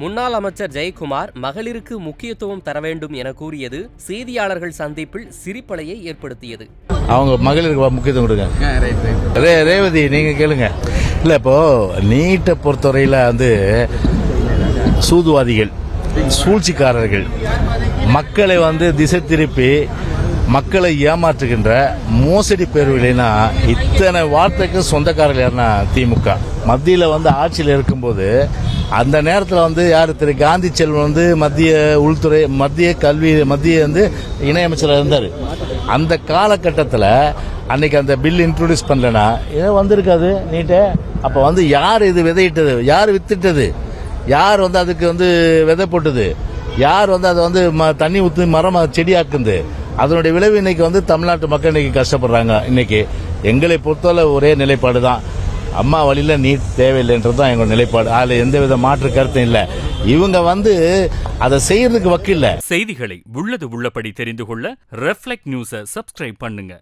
முன்னாள் அமைச்சர் ஜெயக்குமார் மகளிருக்கு முக்கியத்துவம் தர வேண்டும் என கூறியது செய்தியாளர்கள் சந்திப்பில் சிரிப்பலையை ஏற்படுத்தியது. அவங்க மகளிருக்கு முக்கியத்துவம் கொடுங்க. ரே ரேவதி நீங்க கேளுங்க. இல்ல இப்போ நீட்டை பொறுத்தவரையில வந்து சூதுவாதிகள் சூழ்ச்சிக்காரர்கள் மக்களை வந்து திசை திருப்பி மக்களை ஏமாற்றுகின்ற மோசடி பேர்வழினா இத்தனை வார்த்தைக்கு சொந்தக்காரர்கள் யாருன்னா திமுக. மத்தியில் வந்து ஆட்சியில் இருக்கும்போது அந்த நேரத்தில் வந்து யார்? திரு காந்தி செல்வன் வந்து மத்திய உள்துறை மத்திய கல்வி மத்திய வந்து இணையமைச்சராக இருந்தார். அந்த காலகட்டத்தில் அன்னைக்கு அந்த பில் இன்ட்ரோடியூஸ் பண்ணலனா ஏதோ வந்திருக்காது நீட்டே. அப்போ வந்து யார் இது விதையிட்டது? யார் வித்துட்டது? யார் வந்து அதுக்கு வந்து விதை போட்டது? யார் வந்து அதை வந்து ம- தண்ணி ஊற்றி மரம் செடியாக்குது? அதனுடைய விளைவு இன்னைக்கு வந்து தமிழ்நாட்டு மக்கள் இன்னைக்கு கஷ்டப்படுறாங்க. இன்னைக்கு எங்களை பொறுத்தவரை ஒரே நிலைப்பாடு தான் அம்மா வழியில் நீட் தேவையில்லைன்றது தான் எங்களோட நிலைப்பாடு. அதில் எந்த வித மாற்று கருத்தும் இல்லை. இவங்க வந்து அதை செய்யறதுக்கு வக்கில்ல. செய்திகளை உள்ளது உள்ளபடி தெரிந்து கொள்ள ரெஃப்ளெக்ட் நியூஸை சப்ஸ்கிரைப் பண்ணுங்க.